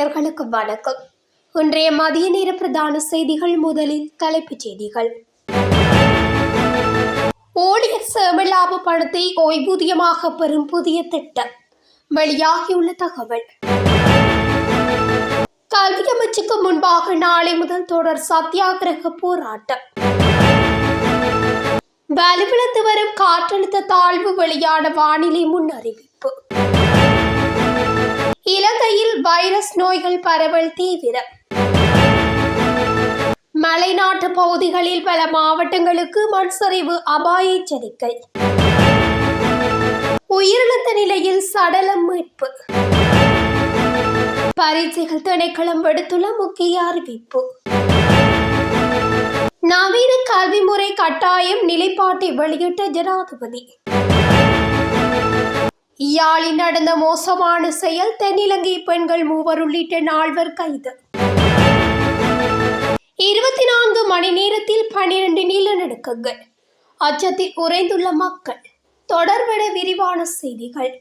நேயர்களுக்கு வணக்கம். இன்றைய மதிய நேர பிரதான செய்திகள் முதலில் தலைப்புச் செய்திகள். ஊழியர் சேமலாப பணத்தை ஓய்வூதியமாக பெறும் புதிய திட்டம். வெளியாகியுள்ள தகவல். கல்வி அமைச்சுக்கு முன்பாக நாளை முதல் தொடர் சத்தியாகிரக போராட்டம். வலுவிழந்து வரும் காற்றழுத்த தாழ்வு வெளியான வானிலை முன்னறிவிப்பு. இலங்கையில் வைரஸ் நோய்கள் பரவல் தீவிரம். மலைநாட்டு பகுதிகளில் பல மாவட்டங்களுக்கு மண் சரிவு அபாய எச்சரிக்கை. உயிரிழந்த நிலையில் சடலம் மீட்பு. பரீட்சைகள் திணைக்களம் விடுத்துள்ள முக்கிய அறிவிப்பு. நவீன கல்வி முறை கட்டாயம் நிலைப்பாட்டை வெளியிட்ட ஜனாதிபதி. இயாழில் நடந்த மோசமான செயல் தென்னிலங்கை பெண்கள் மூவர் உள்ளிட்ட நால்வர் கைது. இருபத்தி நான்கு மணி நேரத்தில் பனிரெண்டு நிலநடுக்கங்கள். அச்சத்தில் உறைந்துள்ள மக்கள். தொடர்பட விரிவான செய்திகள்.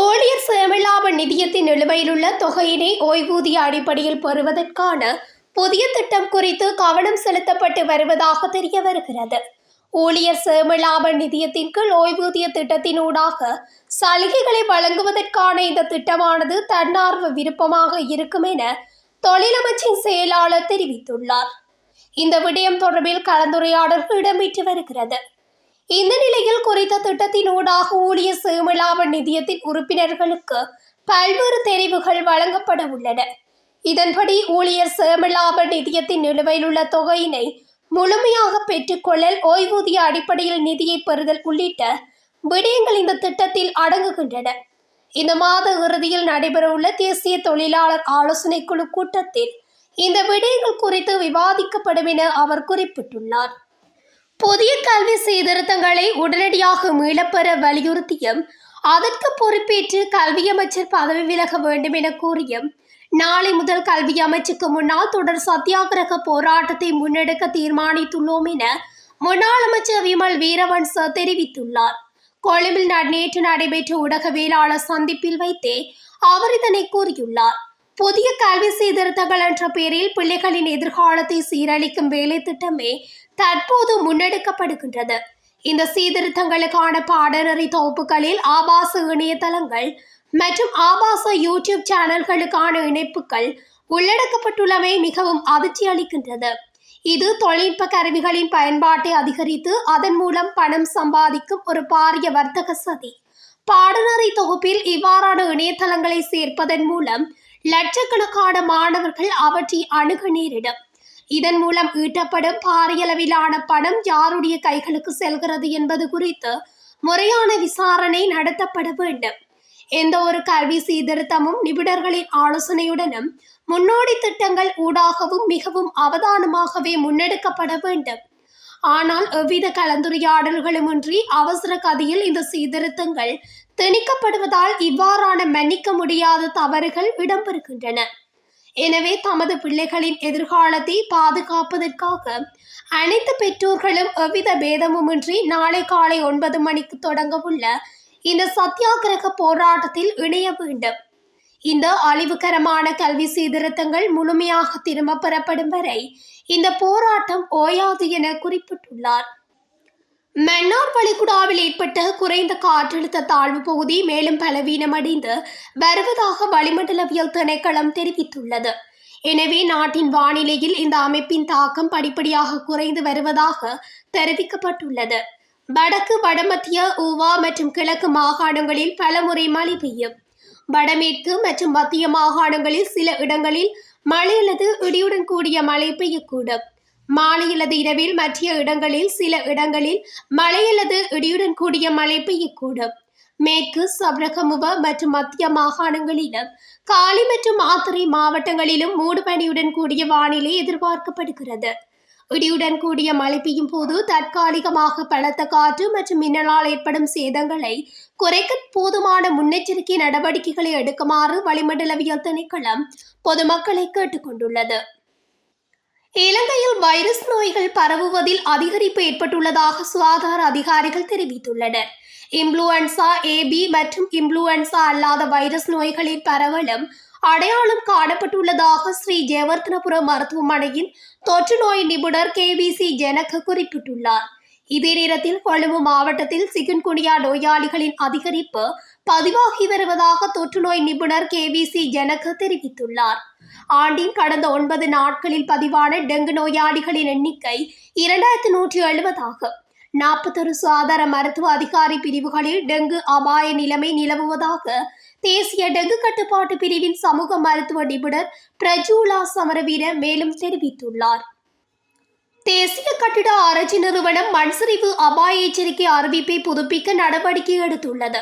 ஊழியர் சேமலாப நிதியத்தின் நிலுவையில் உள்ள தொகையினை ஓய்வூதிய அடிப்படையில் பெறுவதற்கான புதிய திட்டம் குறித்து கவனம் செலுத்தப்பட்டு வருவதாக தெரிய வருகிறது. ஊழியர் சேமலாப நிதியத்தின் கீழ் ஓய்வூதிய திட்டத்தினூடாக சலுகைகளை வழங்குவதற்கான இந்த திட்டமானது தன்னார்வ விருப்பமாக இருக்கும் என தொழிலமைச்சின் செயலாளர் தெரிவித்துள்ளார். இந்த விடயம் தொடர்பில் கலந்துரையாடல்கள் இடம்பெற்று வருகிறது. இந்த நிலையில் குறித்த திட்டத்தினூடாக ஊழியர் சேமலாப நிதியத்தின் உறுப்பினர்களுக்கு பல்வேறு தெரிவுகள் வழங்கப்பட உள்ளன. இதன்படி ஊழியர் சேமலாப நிதியத்தின் நிலுவையில் உள்ள தொகையினை முழுமையாக பெற்றுக்கொள்ளல் ஓய்வூதிய அடிப்படையில் நிதியை பெறுதல் உள்ளிட்ட விடயங்கள் இந்த திட்டத்தில் அடங்குகின்றன. இந்த மாத இறுதியில் நடைபெறவுள்ள தேசிய தொழிலாளர் ஆலோசனை குழு கூட்டத்தில் இந்த விடயங்கள் குறித்து விவாதிக்கப்படும் என அவர் குறிப்பிட்டுள்ளார். புதிய கல்வி சீர்திருத்தங்களை உடனடியாக மீளப்பெற வலியுறுத்தியும் அதற்கு பொறுப்பேற்று கல்வி அமைச்சர் பதவி விலக வேண்டும் என கூறியும் நாளை முதல் கல்வி அமைச்சுக்கு முன்னால் தொடர் சத்தியாகிரக போராட்டத்தை முன்னெடுக்க தீர்மானித்துள்ளோம் என முன்னாள் அமைச்சர் விமல் வீரவன்ச தெரிவித்துள்ளார். கொழும்பில் நேற்று நடைபெற்ற ஊடகவியலாளர் சந்திப்பில் வைத்தே அவர் இதனை கூறியுள்ளார். புதிய கல்வி சீர்திருத்தங்கள் என்ற பெயரில் பிள்ளைகளின் எதிர்காலத்தை சீரழிக்கும் வேலை திட்டமே தற்போது முன்னெடுக்கப்படுகின்றது. இந்த சீர்திருத்தங்களுக்கான பாடநெறி தொகுப்புகளில் ஆபாச இணையதளங்கள் மற்றும் ஆபாச யூடியூப் சேனல்களுக்கான இணைப்புகள் உள்ளடக்கப்பட்டுள்ளவை மிகவும் அதிர்ச்சி அளிக்கின்றது. இது தொழில்நுட்ப கருவிகளின் பயன்பாட்டை அதிகரித்து அதன் மூலம் பணம் சம்பாதிக்கும் ஒரு பாரிய வர்த்தக சதி. பாடநெறி தொகுப்பில் இவ்வாறான இணையதளங்களை சேர்ப்பதன் மூலம் லட்சக்கணக்கான மாணவர்கள் அவற்றை அணுக நேரிடும். இதன் மூலம் ஈட்டப்படும் பாரியளவிலான பணம் யாருடைய கைகளுக்கு செல்கிறது என்பது குறித்து முறையான விசாரணை நடத்தப்பட வேண்டும். எந்த ஒரு கல்வி சீர்திருத்தமும் நிபுணர்களின் ஆலோசனையுடனும் முன்னோடி திட்டங்கள் ஊடாகவும் மிகவும் அவதானமாகவே முன்னெடுக்கப்பட வேண்டும். ஆனால் எவ்வித கலந்துரையாடல்களுமின்றி அவசர கதியில் இந்த சீர்திருத்தங்கள் திணிக்கப்படுவதால் இவ்வாறான மன்னிக்க முடியாத தவறுகள் இடம்பெறுகின்றன. எனவே தமது பிள்ளைகளின் எதிர்காலத்தை பாதுகாப்பதற்காக அனைத்து பெற்றோர்களும் எவ்வித பேதமுமின்றி நாளை காலை ஒன்பது மணிக்கு தொடங்கவுள்ள இந்த சத்தியாகிரக போராட்டத்தில் இணைய வேண்டும். இந்த அழிவுகரமான கல்வி சீர்திருத்தங்கள் முழுமையாக திரும்ப பெறப்படும் வரை இந்த போராட்டம் ஓயாது என குறிப்பிட்டுள்ளார். மன்னார் வளைகுடாவில் ஏற்பட்ட குறைந்த காற்றழுத்த தாழ்வு பகுதி மேலும் பலவீனமடைந்து வருவதாக வளிமண்டலவியல் திணைக்களம் தெரிவித்துள்ளது. எனவே நாட்டின் வானிலையில் இந்த அமைப்பின் தாக்கம் படிப்படியாக குறைந்து வருவதாக தெரிவிக்கப்பட்டுள்ளது. வடக்கு வடமத்திய ஊவா மற்றும் கிழக்கு மாகாணங்களில் பலமுறை மழை பெய்யும். வடமேற்கு மற்றும் மத்திய மாகாணங்களில் சில இடங்களில் மழை அல்லது இடியுடன் கூடிய மழை பெய்யக்கூடும். மாலை அல்லது இரவில் மற்ற இடங்களில் சில இடங்களில் மழை அல்லது இடியுடன் கூடிய மழை பெய்யக்கூடும். மேற்கு சப்ரகமுவ மற்றும் மத்திய மாகாணங்களிலும் காலி மற்றும் ஆத்திரை மாவட்டங்களிலும் மூடுபனியுடன் கூடிய வானிலை எதிர்பார்க்கப்படுகிறது. இடியுடன் கூடிய மழை பெய்யும் போது தற்காலிகமாக பலத்த காற்று மற்றும் மின்னலால் ஏற்படும் சேதங்களை குறைக்க போதுமான முன்னெச்சரிக்கை நடவடிக்கைகளை எடுக்குமாறு வளிமண்டலவியல் திணைக்களம் பொதுமக்களை கேட்டுக்கொண்டுள்ளது. இலங்கையில் வைரஸ் நோய்கள் பரவுவதில் அதிகரிப்பு ஏற்பட்டுள்ளதாக சுகாதார அதிகாரிகள் தெரிவித்துள்ளனர். இம்ப்ளூயன்சா ஏபி மற்றும் இம்ப்ளூயன்சா அல்லாத வைரஸ் நோய்களின் பரவலும் அடையாளம் காணப்பட்டுள்ளதாக ஸ்ரீ ஜெயவர்த்தனபுரம் மருத்துவமனையின் தொற்று நோய் நிபுணர் கேவிசி ஜனக குறிப்பிட்டுள்ளார். இதே நேரத்தில் கொழும்பு மாவட்டத்தில் சிகுன்குனியா நோயாளிகளின் அதிகரிப்பு பதிவாகி வருவதாக தொற்று நோய் நிபுணர் கேவிசி ஜனக தெரிவித்துள்ளார். ஆண்டின் கடந்த ஒன்பது நாட்களில் பதிவான டெங்கு நோயாளிகளின் எண்ணிக்கை இரண்டாயிரத்து நூற்றி எழுபதாகும் நாற்பத்தொரு சுகாதார மருத்துவ அதிகாரி பிரிவுகளில் டெங்கு அபாய நிலைமை நிலவுவதாக தேசிய டெங்கு கட்டுப்பாட்டு பிரிவின் சமூக மருத்துவ நிபுணர் பிரஜூலா சமரவீர மேலும் தெரிவித்துள்ளார். தேசிய கட்டிட ஆராய்ச்சி நிறுவனம் மண்சரிவு அபாய எச்சரிக்கை அறிவிப்பை புதுப்பிக்க நடவடிக்கை எடுத்துள்ளது.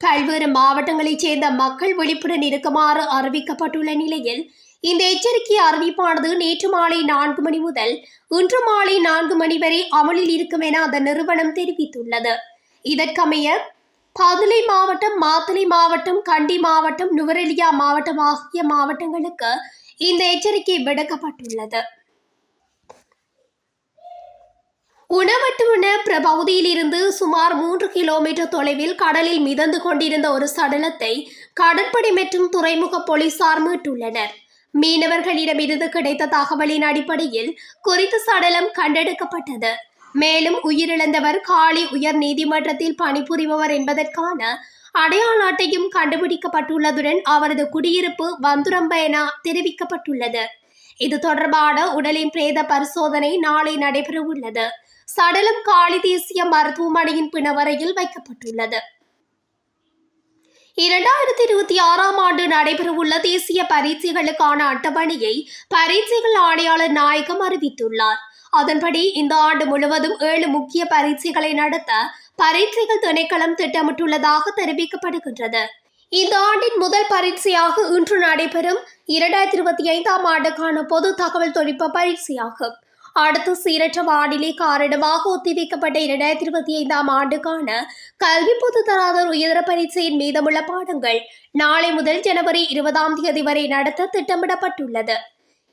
பல்வேறு மாவட்டங்களைச் சேர்ந்த மக்கள் விழிப்புடன் இருக்குமாறு அறிவிக்கப்பட்டுள்ள நிலையில் இந்த எச்சரிக்கை அறிவிப்பானது நேற்று மாலை நான்கு மணி முதல் இன்று மாலை நான்கு மணி வரை அமலில் இருக்கும் என அந்த நிறுவனம் தெரிவித்துள்ளது. இதற்கமைய பதுளை மாவட்டம் மாத்தளை மாவட்டம் கண்டி மாவட்டம் நுவரெலியா மாவட்டம் ஆகிய மாவட்டங்களுக்கு இந்த எச்சரிக்கை விடுக்கப்பட்டுள்ளது. உணவட்டுவன பகுதியிலிருந்து சுமார் மூன்று கிலோமீட்டர் தொலைவில் கடலில் மிதந்து கொண்டிருந்த ஒரு சடலத்தை கடற்படை மற்றும் துறைமுக போலீசார் மீட்டுள்ளனர். மீனவர்களிடமிருந்து கிடைத்த தகவலின் அடிப்படையில் குறித்த சடலம் கண்டெடுக்கப்பட்டது. மேலும் உயிரிழந்தவர் காளி உயர் நீதிமன்றத்தில் பணிபுரிபவர் என்பதற்கான அடையாள அட்டையும் கண்டுபிடிக்கப்பட்டுள்ளதுடன் அவரது குடியிருப்பு வந்துரம்ப என தெரிவிக்கப்பட்டுள்ளது. இது தொடர்பான உடலின் பிரேத பரிசோதனை நாளை நடைபெறவுள்ளது. சடலம் காளி தேசிய மருத்துவமனையின் பிணவரையில் வைக்கப்பட்டுள்ளது. இரண்டாயிரத்தி இருபத்தி ஆறாம் ஆண்டு நடைபெறவுள்ள தேசிய பரீட்சைகளுக்கான அட்டவணையை பரீட்சைகள் ஆணையாளர் நாயகம் அறிவித்துள்ளார். அதன்படி இந்த ஆண்டு முழுவதும் ஏழு முக்கிய பரீட்சைகளை நடத்த பரீட்சைகள் திணைக்களம் திட்டமிட்டுள்ளதாக தெரிவிக்கப்படுகின்றது. இந்த ஆண்டின் முதல் பரீட்சையாக இன்று நடைபெறும் இரண்டாயிரத்தி இருபத்தி ஐந்தாம் ஆண்டுக்கான பொது தகவல் தொழில்நுட்ப பரீட்சையாகும். அடுத்து சீரற்ற வானிலை காரணமாக ஒத்திவைக்கப்பட்ட இரண்டாயிரத்தி இருபத்தி ஐந்தாம் ஆண்டுக்கான கல்வி பொது தராதர் உயர்தர பரீட்சையின் மீதமுள்ள பாடங்கள் நாளை முதல் ஜனவரி இருபதாம் தேதி வரை நடத்த திட்டமிடப்பட்டுள்ளது.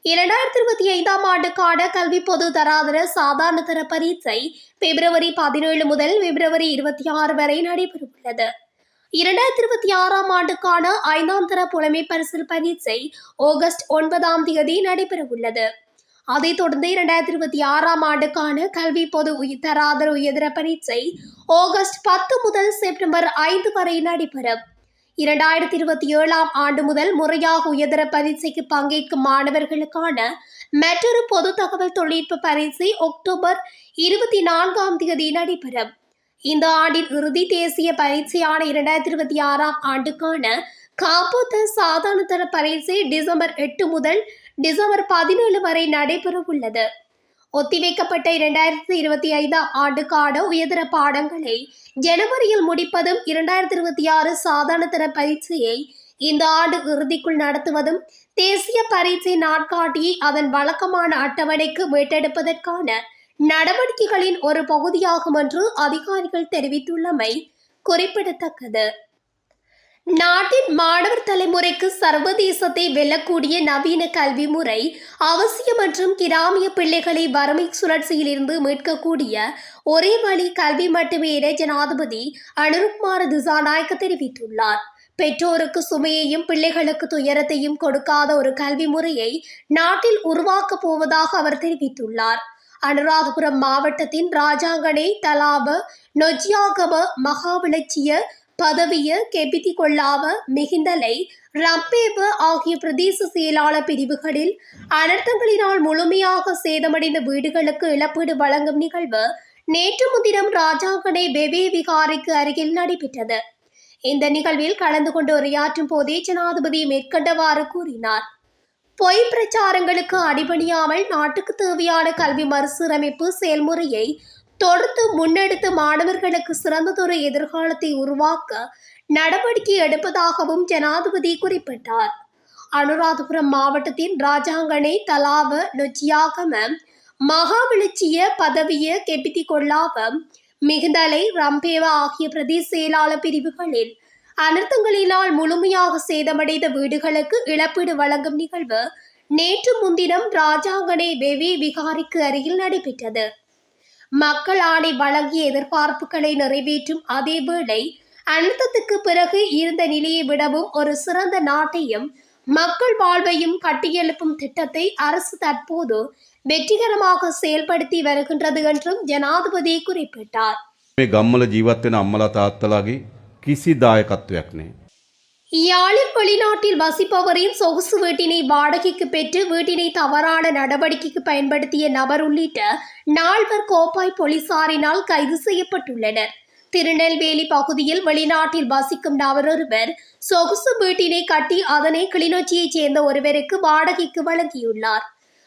இரண்டாயிரத்தி இருபத்தி ஐந்தாம் ஆண்டுக்கான கல்வி பொது தராதர சாதாரண தர பரீட்சை பிப்ரவரி பதினேழு முதல் பிப்ரவரி இருபத்தி ஆறு வரை நடைபெறவுள்ளது. இரண்டாயிரத்தி இருபத்தி ஆறாம் ஆண்டுக்கான ஐந்தாம் தர புலமை பரிசில் பரீட்சை ஆகஸ்ட் ஒன்பதாம் தேதி நடைபெறவுள்ளது. அதைத் தொடர்ந்து இரண்டாயிரத்தி இருபத்தி ஆறாம் ஆண்டுக்கான கல்வி பொது தராதர உயர்தர பரீட்சை ஆகஸ்ட் பத்து முதல் செப்டம்பர் ஐந்து வரை நடைபெறும். இரண்டாயிரத்தி இருபத்தி ஏழாம் ஆண்டு முதல் முறையாக உயர்தர பரீட்சைக்கு பங்கேற்கும் மாணவர்களுக்கான மற்றொரு பொது தகவல் தொழில்நுட்ப பரீட்சை அக்டோபர் இருபத்தி நான்காம் தேதி நடைபெறும். இந்த ஆண்டின் இறுதி தேசிய பரீட்சையான இரண்டாயிரத்தி இருபத்தி ஆறாம் ஆண்டுக்கான காப்போத்த சாதாரண தர பரீட்சை டிசம்பர் எட்டு முதல் டிசம்பர் பதினேழு வரை நடைபெறவுள்ளது ஒத்திவைக்கப்பட்ட இரண்டாயிரத்தி இருபத்தி ஐந்தாம் ஆண்டுக்கான உயர்தர பாடங்களை ஜனவரியில் முடிப்பதும் இரண்டாயிரத்தி இருபத்தி ஆறு சாதாரண தர பரீட்சையை இந்த ஆண்டு இறுதிக்குள் நடத்துவதும் தேசிய பரீட்சை நாட்காட்டியை அதன் வழக்கமான அட்டவணைக்கு மீட்டெடுப்பதற்கான நடவடிக்கைகளின் ஒரு பகுதியாகும் என்று அதிகாரிகள் தெரிவித்துள்ளமை குறிப்பிடத்தக்கது. நாட்டின் மாணவர் தலைமுறைக்கு சர்வதேசத்தை வெல்லக்கூடிய நவீன கல்வி முறை அவசியம் மற்றும் கிராமிய பிள்ளைகளை வறுமை சுழற்சியிலிருந்து மீட்கக்கூடிய ஒரே வழி கல்வி மட்டுமே என ஜனாதிபதி அனுருகுமார திசாநாயக்க தெரிவித்துள்ளார். பெற்றோருக்கு சுமையையும் பிள்ளைகளுக்கு துயரத்தையும் கொடுக்காத ஒரு கல்வி முறையை நாட்டில் உருவாக்கப் போவதாக அவர் தெரிவித்துள்ளார். அனுராதபுரம் மாவட்டத்தின் ராஜாங்கனை தலாப நொஜியாகம மகாவிளச்சிய பதவிய கெபிதி கொள்ளாவ மிகிந்தலை ரம்பேப ஆகிய பிரதேச செயலாளர் பிரிவுகளில் அனர்த்தங்களினால் முழுமையாக சேதமடைந்த வீடுகளுக்கு இழப்பீடு வழங்கும் நிகழ்வு நேற்று முன்தினம் ராஜாங்கனை பெபே விகாரைக்கு அருகில் நடைபெற்றது. இந்த நிகழ்வில் கலந்து கொண்டு உரையாற்றும் போதே ஜனாதிபதி மேற்கண்டவாறு கூறினார். பொய் பிரச்சாரங்களுக்கு அடிபணியாமல் நாட்டுக்கு தேவையான கல்வி மறுசீரமைப்பு செயல்முறையை தொடர்ந்து முன்னெடுத்து மாணவர்களுக்கு சிறந்ததொரு எதிர்காலத்தை உருவாக்க நடவடிக்கை எடுப்பதாகவும் ஜனாதிபதி குறிப்பிட்டார். அனுராதபுரம் மாவட்டத்தின் ராஜாங்கனை தலாவ நொச்சியாகம மகாவிளச்சிய பதவிய கெபிதி கொள்ளாவ மிகுந்தலை ரம்பேவா ஆகிய பிரதேச செயலாளர் பிரிவுகளில் அனர்த்தங்களினால் முழுமையாக சேதமடைந்த வீடுகளுக்கு இழப்பீடு வழங்கும் நிகழ்வு நேற்று முன்தினம் ராஜாங்கனை வெவி விகாரிக்கு அருகில் நடைபெற்றது. மக்கள் ஆணை வழங்கிய எதிர்பார்ப்புகளை நிறைவேற்றும் அதேவேளை அழுத்தத்துக்கு பிறகு இருந்த நிலையை விடவும் ஒரு சிறந்த நாட்டையும் மக்கள் வாழ்வையும் கட்டியெழுப்பும் திட்டத்தை அரசு தற்போது வெற்றிகரமாக செயல்படுத்தி வருகின்றது என்றும் ஜனாதிபதி குறிப்பிட்டார் මේ ගම්මල ජීවත් වෙන අම්මලා තාත්තලාගේ කිසි දායකත්වයක් නෑ. யாழில் வெளிநாட்டில் வசிப்பவரின் சொகுசு வீட்டினை வாடகைக்கு பெற்று வீட்டினை தவறான நடவடிக்கைக்கு பயன்படுத்திய நபர் உள்ளிட்ட நால்வர் கோப்பாய் போலீசாரினால் கைது செய்யப்பட்டுள்ளனர். திருநெல்வேலி பகுதியில் வெளிநாட்டில் வசிக்கும் நபரொருவர் சொகுசு வீட்டினை கட்டி அதனை கிளிநொச்சியைச் சேர்ந்த ஒருவருக்கு வாடகைக்கு வழங்கியுள்ளார்.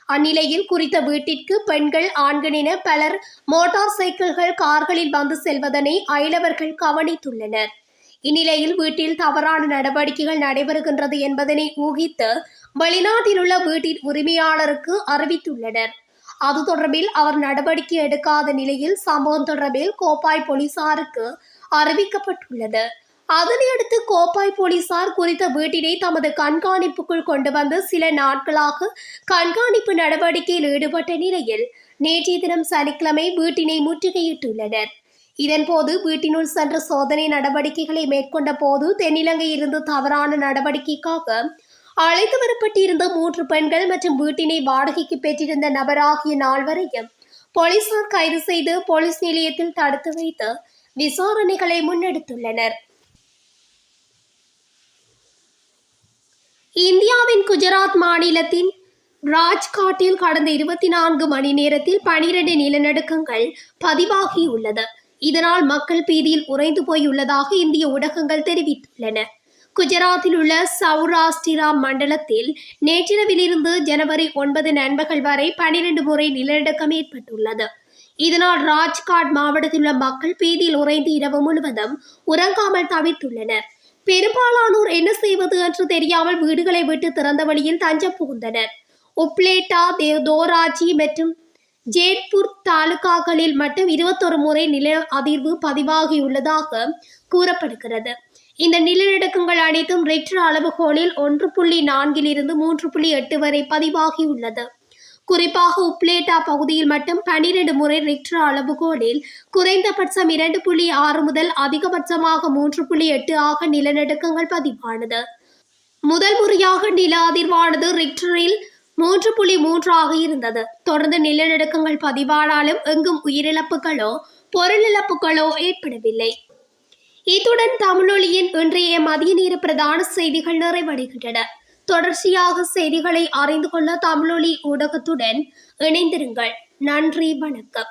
அந்நிலையில் குறித்த வீட்டிற்கு பெண்கள் ஆண்கள் என பலர் மோட்டார் சைக்கிள்கள் கார்களில் வந்து செல்வதனை அயலவர்கள் கவனித்துள்ளனர். இந்நிலையில் வீட்டில் தவறான நடவடிக்கைகள் நடைபெறுகின்றது என்பதனை ஊகித்து வெளிநாட்டில் உள்ள வீட்டின் உரிமையாளருக்கு அறிவித்துள்ளனர். அது தொடர்பில் அவர் நடவடிக்கை எடுக்காத நிலையில் சம்பவம் தொடர்பில் கோப்பாய் போலீசாருக்கு அறிவிக்கப்பட்டுள்ளது. அதனையடுத்து கோப்பாய் போலீசார் குறித்த வீட்டினை தமது கண்காணிப்புக்குள் கொண்டு வந்து சில நாட்களாக கண்காணிப்பு நடவடிக்கையில் ஈடுபட்ட நிலையில் நேற்றைய தினம் சனிக்கிழமை வீட்டினை முற்றுகையிட்டுள்ளனர். இதன்போது வீட்டினுள் சென்று சோதனை நடவடிக்கைகளை மேற்கொண்ட போது தென்னிலங்கையிலிருந்து தவறான நடவடிக்கைக்காக அழைத்து வரப்பட்டிருந்த மூன்று பெண்கள் மற்றும் வீட்டினை வாடகைக்கு பெற்றிருந்த நபர் ஆகிய நால்வரையும் போலீசார் கைது செய்து போலீஸ் நிலையத்தில் தடுத்து வைத்து விசாரணைகளை முன்னெடுத்துள்ளனர். இந்தியாவின் குஜராத் மாநிலத்தின் ராஜ்காட்டில் கடந்த இருபத்தி நான்கு மணி நேரத்தில் பனிரெண்டு நிலநடுக்கங்கள் பதிவாகியுள்ளது. இதனால் மக்கள் பீதியில் உறைந்து போயுள்ளதாக இந்திய ஊடகங்கள் தெரிவித்துள்ளன. குஜராத்தில் உள்ள சௌராஷ்டிரா மண்டலத்தில் நேற்றிரவிலிருந்து ஜனவரி ஒன்பது நண்பகல் வரை பனிரெண்டு முறை நிலநடுக்கம் ஏற்பட்டுள்ளது. இதனால் ராஜ்காட் மாவட்டத்தில் உள்ள மக்கள் பீதியில் உறைந்து இரவு முழுவதும் உறங்காமல் தவித்துள்ளனர். பெரும்பாலானோர் என்ன செய்வது என்று தெரியாமல் வீடுகளை விட்டு திறந்த வழியில் தஞ்சம் புகுந்தனர். உப்ளேட்டா தேவ் தோராஜி மற்றும் ஜேட்பூர் தாலுகாக்களில் மட்டும் இருபத்தொரு முறை நில அதிர்வு பதிவாகியுள்ளதாக கூறப்படுகிறது. இந்த நிலநடுக்கங்கள் அனைத்தும் ரெக்டர் அளவுகோலில் ஒன்று புள்ளி நான்கிலிருந்து மூன்று புள்ளி எட்டு வரை பதிவாகியுள்ளது. குறிப்பாக உப்லேட்டா பகுதியில் மட்டும் பனிரெண்டு முறை ரிக்டர் அளவுகோலில் குறைந்தபட்சம் இரண்டு புள்ளி ஆறு முதல் அதிகபட்சமாக மூன்று புள்ளி எட்டு ஆக நிலநடுக்கங்கள் பதிவானது. முதல் முறையாக நில அதிர்வானது ரிக்டரில் மூன்று புள்ளி மூன்றாக இருந்தது. தொடர்ந்து நிலநடுக்கங்கள் பதிவானாலும் எங்கும் உயிரிழப்புகளோ பொருள் இழப்புகளோ ஏற்படவில்லை. இத்துடன் தமிழொலியின் இன்றைய மதிய நேர பிரதான செய்திகள் நிறைவடைகின்றன. தொடர்ச்சியாக செய்திகளை அறிந்து கொள்ள தமிழொலி ஊடகத்துடன் இணைந்திருங்கள். நன்றி வணக்கம்.